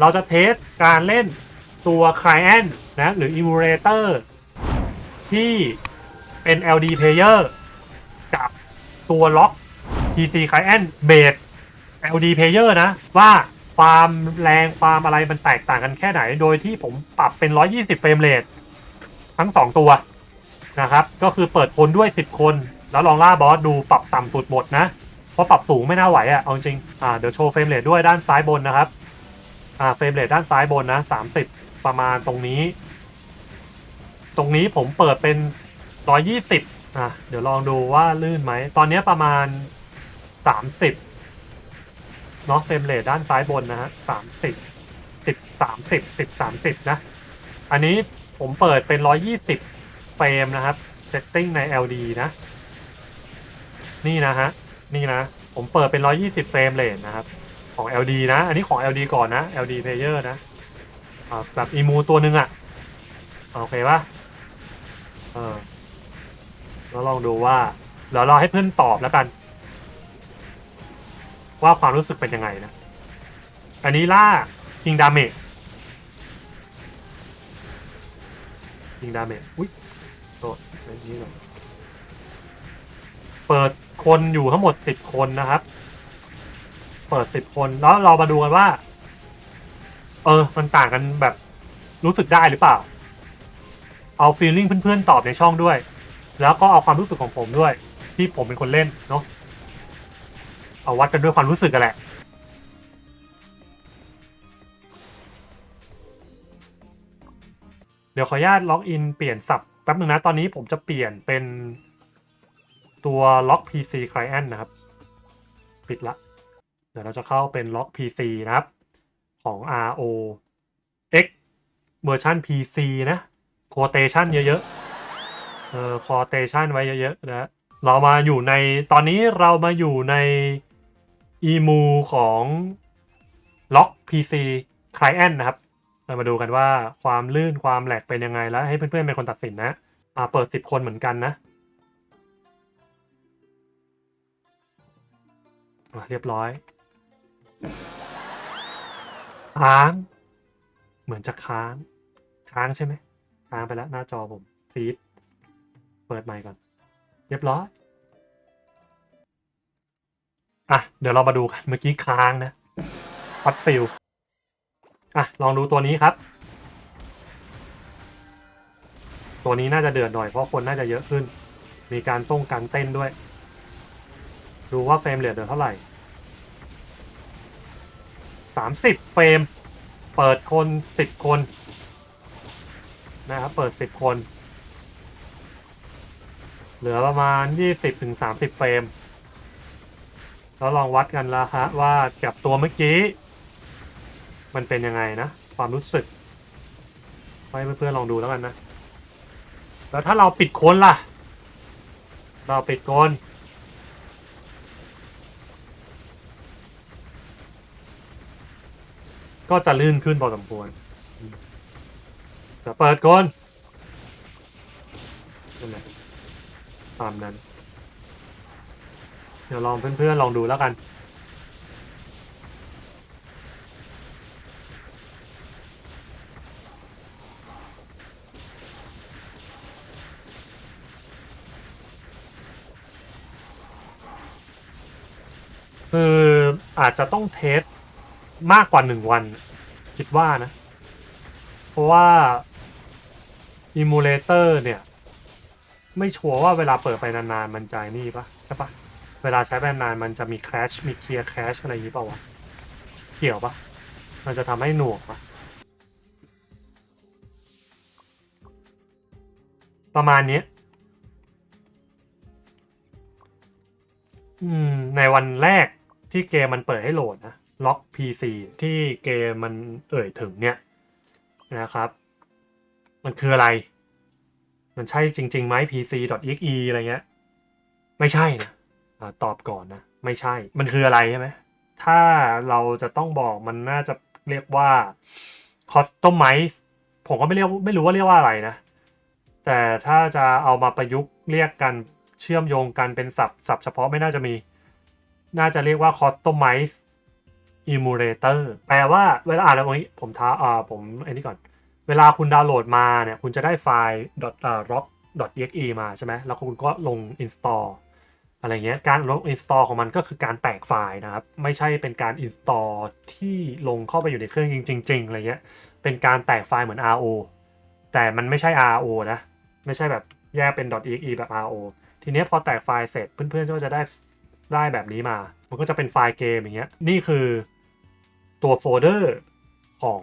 เราจะเทสการเล่นตัว Client นะหรือ Emulator ที่เป็น LD Player กับตัวล็อก PC Client Base LD Player นะ ว่าความแรงความอะไรมันแตกต่างกันแค่ไหน โดยที่ผมปรับเป็น 120 เฟรมเรททั้ง 2 ตัวนะครับ ก็คือเปิดคนด้วย 10 คน แล้วลองล่าบอสดูปรับต่ำสุดหมดนะ เพราะปรับสูงไม่น่าไหวอะ่ะเอาจริงอ่าเดี๋ยวโชว์เฟรมเรทด้วยด้านซ้ายบนนะครับ อ่าเฟรมเรทด้านซ้ายบนนะ30ประมาณตรงนี้ ตรงนี้ผมเปิดเป็น120อะเดี๋ยวลองดูว่าลื่นไหม ตอนนี้ประมาณ30เนาะเฟรมเรทด้านซ้ายบนนะฮะ30 10 30 10 30นะ อันนี้ผมเปิดเป็น120เฟรมนะครับเซตติ้งใน LD นะ นี่นะฮะ นี่นะ ผมเปิดเป็น120เฟรมเรทนะครับ ของ LD นะ อันนี้ของ LD ก่อนนะ LD player นะแบบอีมูตัวหนึ่งอะ่ะ โอเคปะเออแล้วลองดูว่าเดี๋ยวราให้เพื่อนตอบแล้วกัน ว่าความรู้สึกเป็นยังไงนะ อันนี้ล่า King Damage King Damage อุ้ยโทษอันนี้ก่อเปิดคนอยู่ทั้งหมด10คนนะครับ เปิด10คนแล้วเรามาดูกันว่า เออ มันต่างกันแบบรู้สึกได้หรือเปล่า เอาฟีลลิ่งเพื่อนๆตอบในช่องด้วย แล้วก็เอาความรู้สึกของผมด้วย ที่ผมเป็นคนเล่นเนาะเอาวัดกันด้วยความรู้สึกกันแหละเดี๋ยวขออนุญาตล็อกอินเปลี่ยนสับแป๊บนึงนะตอนนี้ผมจะเปลี่ยนเป็นตัวล็อก PC Client นะครับ ปิดละ ดี๋ยวเราจะเข้าเป็นล็อก PC นะครับ ของ RO X เวอร์ชัน PC นะ quotation เยอะๆเออ quotation ไว้เยอะๆนะเรามาอยู่ในตอนนี้เรามาอยู่ใน emu ของล็อก PC Client นะครับ เรามาดูกันว่าความลื่นความแหลกเป็นยังไงแล้ว ให้เพื่อนๆเป็นคนตัดสินนะอ่าเปิด 10 คนเหมือนกันนะเรียบร้อย ค้าง เหมือนจะค้าง ค้างใช่ไหม ค้างไปแล้วหน้าจอผมฟีดเปิดใหม่ก่อน เรียบร้อย อะ เดี๋ยวเรามาดูกัน เมื่อกี้ค้างนะพัดฟิลอะ ลองดูตัวนี้ครับ ตัวนี้น่าจะเดือดหน่อยเพราะคนน่าจะเยอะขึ้น มีการต้งการเต้นด้วย ดูว่าเฟรมเรทเดือเท่าไหร่ สามสิบเฟรม เปิดคนสิบคนนะครับ เปิดสิบคน เหลือประมาณยี่สิบถึงสามสิบเฟรม แล้วลองวัดกันละฮะว่ากับตัวเมื่อกี้ มันเป็นยังไงนะ ความรู้สึกให้เพื่อนๆลองดูแล้วกันนะ แล้วถ้าเราปิดคนล่ะ เราปิดคน ก็จะลื่นขึ้นพอสมควรจะเปิดก่อนนั่นแหละตามนั้น เดี๋ยวลองเพื่อนๆลองดูแล้วกันคืออาจจะต้องเทส มากกว่าหนึ่งวัน คิดว่านะ เพราะว่า Emulator เนี่ย ไม่ชัวร์ว่าเวลาเปิดไปนานๆ มันจะนี่ปะใช่ปะเวลาใช้ไปนานมันจะมี crash มี clear cache อะไรอย่างนี้เปล่าวะเกี่ยวปะมันจะทำให้หน่วงปะประมาณนี้อืมในวันแรกที่เกมมันเปิดให้โหลดนะ ล็อก PC ที่เกมมันเอ่ยถึงเนี่ยนะครับ มันคืออะไร มันใช่จริงๆไหม pc.exe อะไรเงี้ย ไม่ใช่นะอะตอบก่อนนะ ไม่ใช่ มันคืออะไรใช่ไหม ถ้าเราจะต้องบอกมันน่าจะเรียกว่า customize ผมก็ไม่เรียกไม่รู้ว่าเรียกว่าอะไรนะ แต่ถ้าจะเอามาประยุกต์เรียกกันเชื่อมโยงกันเป็นศัพท์ศัพท์เฉพาะไม่น่าจะมี น่าจะเรียกว่า customize emulator แปลว่าเวลาอ่านแล้วนี้ผมท้าอ่าผมไอ้นี่ก่อน เวลาคุณดาวน์โหลดมาเนี่ยคุณจะได้ไฟล์ rock exe มาใช่ไหมแล้วคุณก็ลง install อะไรเงี้ย การลง install ของมันก็คือการแตกไฟล์นะครับ ไม่ใช่เป็นการ install ที่ลงเข้าไปอยู่ในเครื่องจริงๆอะไรเงี้ย เป็นการแตกไฟล์เหมือน RO แต่มันไม่ใช่ RO นะ ไม่ใช่แบบแยกเป็น .exe แบบ RO ทีเนี้ยพอแตกไฟล์เสร็จเพื่อนๆก็จะได้ได้แบบนี้มา มันก็จะเป็นไฟล์เกมอย่างเงี้ย นี่คือ ตัวโฟลเดอร์ของ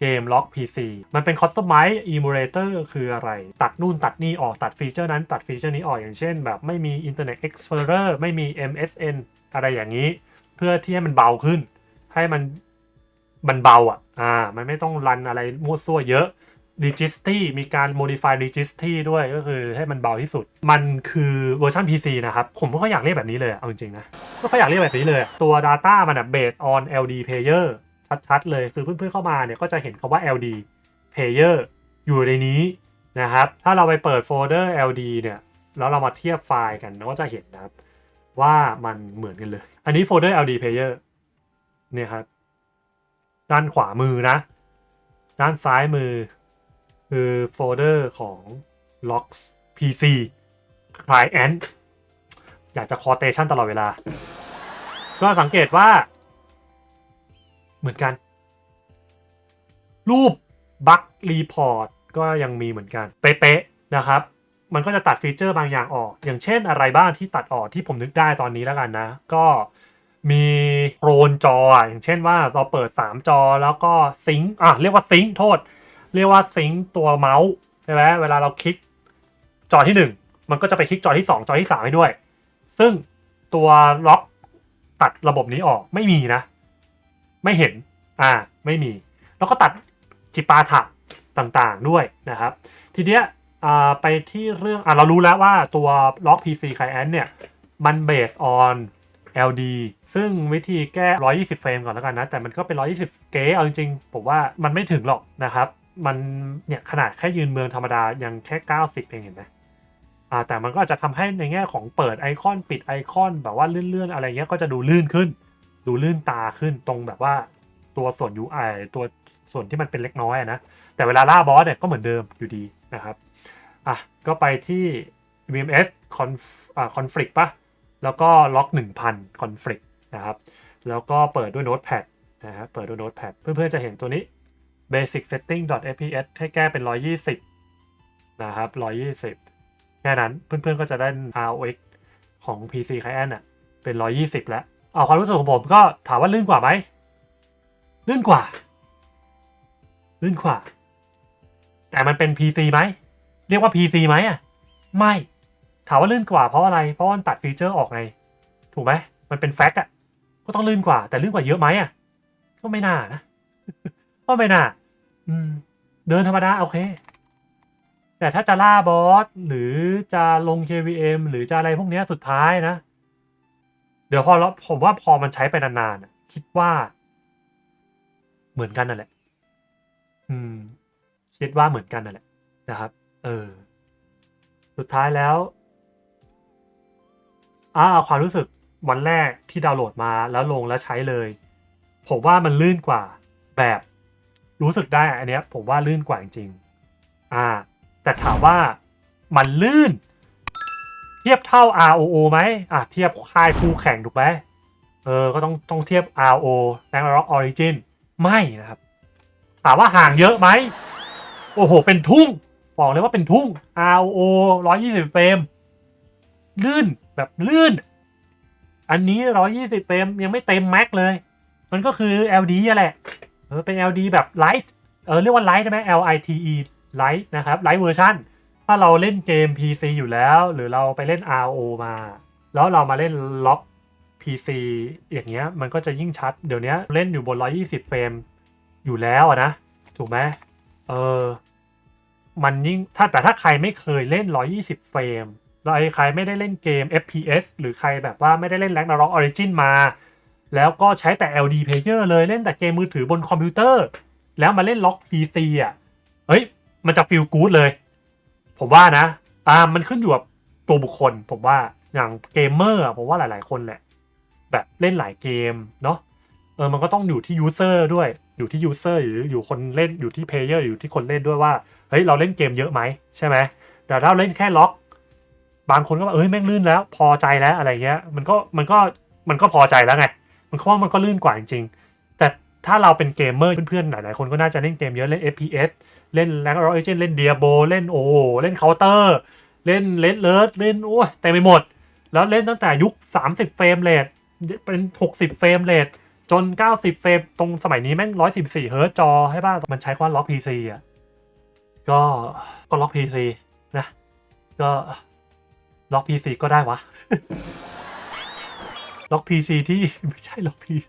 เกมล็อก PC มันเป็น Customize Emulator คืออะไร ตัดนู่นตัดนี่ออกตัดฟีเจอร์นั้นตัดฟีเจอร์นี้ออกอย่างเช่น แบบไม่มี Internet Explorer ไม่มี MSN อะไรอย่างนี้ เพื่อที่ให้มันเบาขึ้น ให้มันมันเบาอะอ่ามันไม่ต้องรันอะไรมั่วซั่วเยอะ Registry มีการ modify Registry ด้วยก็คือให้มันเบาที่สุด มันคือเวอร์ชัน PC นะครับ ผมก็อยากเรียกแบบนี้เลยเอาจริงๆนะก็อยากเรียกแบบนี้เลย ตัว Data มันอะ based on LD player ชัดๆ เลยคือเพื่อนๆเข้ามาเนี่ยก็จะเห็นคำว่า LD player อยู่ในนี้นะครับ ถ้าเราไปเปิดโฟลเดอร์ LD เนี่ย แล้วเรามาเทียบไฟล์กันเราก็จะเห็นนะครับ ว่ามันเหมือนกันเลย อันนี้โฟลเดอร์ LD player เนี่ยครับ ด้านขวามือนะ ด้านซ้ายมือ คือโฟลเดอร์ของ Logs PC Client อยากจะคอเตชันตลอดเวลา ก็สังเกตว่า เหมือนกัน รูปบัครีพอร์ตก็ยังมีเหมือนกัน เป๊ะๆนะครับ มันก็จะตัดฟีเจอร์บางอย่างออก อย่างเช่นอะไรบ้างที่ตัดออกที่ผมนึกได้ตอนนี้แล้วกันนะ ก็มีโครนจออะอย่างเช่นว่าเราเปิด 3 จอแล้วก็ซิงค์อะเรียกว่าซิงค์โทษ เรียกว่าซิงค์ตัวเมาส์ใช่ไหมเวลาเราคลิกจอที่ 1 มันก็จะไปคลิกจอที่ 2 จอที่ 3 ให้ด้วย ซึ่งตัวล็อกตัดระบบนี้ออกไม่มีนะ ไม่เห็นอ่าไม่มี แล้วก็ตัดจิปาถะต่างๆด้วยนะครับ ทีเนี้ยไปที่เรื่องอ่าเรารู้แล้วว่าตัวล็อก PC Client เนี่ย มัน based on LD ซึ่งวิธีแก้ 120 เฟรมก่อนแล้วกันนะ แต่มันก็เป็น 120 เกเอาจริงๆ ผมว่ามันไม่ถึงหรอกนะครับ มันเนี่ยขนาดแค่ยืนเมืองธรรมดายังแค่ 90เองเห็นไหมอ่าแต่มันก็อาจจะทำให้ในแง่ของเปิดไอคอนปิดไอคอนแบบว่าเลื่อนๆอะไรเงี้ยก็จะดูลื่นขึ้น ดูลื่นตาขึ้นตรงแบบว่าตัวส่วน UI ตัวส่วนที่มันเป็นเล็กน้อยนะแต่เวลาล่าบอสเนี่ยก็เหมือนเดิมอยู่ดีนะครับอะก็ไปที่ VMS conf อ่า conflict ปะแล้วก็ล็อก 1000 conflict นะครับแล้วก็เปิดด้วย Notepad นะฮะเปิดด้วย Notepad เพื่อนๆจะเห็นตัวนี้ basic setting fps ให้แก้เป็น 120 นะครับ 120 แค่นั้นเพื่อนๆก็จะได้ ROX ของ PC Client อะเป็น 120 แล้ว เอาความรู้สึกของผมก็ถามว่าลื่นกว่าไหม ลื่นกว่า ลื่นกว่า แต่มันเป็น PC ไหม เรียกว่า PC ไหมอะ ไม่ ถามว่าลื่นกว่าเพราะอะไร เพราะมันตัดฟีเจอร์ออกไง ถูกไหม มันเป็นแฟกต์อะ ก็ต้องลื่นกว่า แต่ลื่นกว่าเยอะไหมอะ ก็ไม่น่านะก็ไม่น่า อืม เดินธรรมดาโอเค แต่ถ้าจะล่าบอส หรือจะลง KVM หรือจะอะไรพวกนี้สุดท้ายนะ เดี๋ยวพอผมว่าพอมันใช้ไปนานๆน่ะคิดว่า เหมือนกันนั่นแหละ อืม คิดว่าเหมือนกันนั่นแหละ นะครับ เออ สุดท้ายแล้วอ่าเอาความรู้สึกวันแรกที่ดาวน์โหลดมาแล้วลงแล้วใช้เลย ผมว่ามันลื่นกว่าแบบ รู้สึกได้อันเนี้ยผมว่าลื่นกว่าจริงอ่า แต่ถามว่ามันลื่น เทียบเท่า ROO ไหมอะเทียบค่ายคู่แข่งถูกไหมเออ ก็ต้องต้องเทียบ RO Ragnarok Origin ไม่นะครับ ถามว่าห่างเยอะไหม โอ้โห เป็นทุ่ง บอกเลยว่าเป็นทุ่ง RO 120 เฟรม ลื่นแบบลื่น อันนี้ 120 เฟรม ยังไม่เต็มแม็กเลย มันก็คือ LD อะแหละ เออเป็น LD แบบ Light เออเรียกว่า Light ได้ไหม L I T E Light นะครับ Light version ถ้าเราเล่นเกม PC อยู่แล้ว หรือเราไปเล่น RO มา แล้วเรามาเล่นล็อก PC อย่างเงี้ยมันก็จะยิ่งชัด เดี๋ยวนี้เล่นอยู่บน 120 เฟรมอยู่แล้วนะ ถูกไหมเออมันยิ่งถ้าแต่ถ้าใครไม่เคยเล่น 120 เฟรมแล้วไอ้ใครไม่ได้เล่นเกม FPS หรือใครแบบว่าไม่ได้เล่นแ Ragnarok Origin มา แล้วก็ใช้แต่ LD player เลยเล่นแต่เกมมือถือบนคอมพิวเตอร์ แล้วมาเล่นล็อก PC อะเฮ้ย มันจะฟีลกู๊ดเลย ผมว่านะอ่ามันขึ้นอยู่กับตัวบุคคล ผมว่าอย่างเกมเมอร์อะผมว่าหลาย ๆ คนแหละ แบบเล่นหลายเกมเนาะเออมันก็ต้องอยู่ที่ยูเซอร์ด้วยอยู่ที่ยูเซอร์หรืออยู่คนเล่นอยู่ที่เพลเยอร์อยู่ที่คนเล่นด้วยว่าเฮ้ยเราเล่นเกมเยอะไหมใช่ไหมแต่ถ้าเล่นแค่ล็อก บางคนก็ว่าเอ้ยแม่งลื่นแล้ว พอใจแล้วอะไรเงี้ยมันก็มันก็มันก็พอใจแล้วไง มันก็ว่ามันก็ลื่นกว่าจริงๆ แต่ถ้าเราเป็นเกมเมอร์เพื่อนๆ หลายๆ คนก็น่าจะเล่นเกมเยอะ เล่น FPS เล่นแลกรอเอเจนเล่นเดียโบเล่นโอเล่นเคาน์เตอร์เล่นเลดเลิร์ดเล่นโอ้ยเต็มไปหมด แล้วเล่นตั้งแต่ยุค 30 เฟรมเรทเป็น 60 เฟรมเรทจน 90 เฟรมตรงสมัยนี้แม่ง 114 เฮิร์ตซ์จอให้ป่ะมันใช้คำว่าล็อก PC อะก็ก็ล็อก PC นะ ก็ล็อก PC ก็ได้วะ ล็อก PC ที่ไม่ใช่ล็อก PC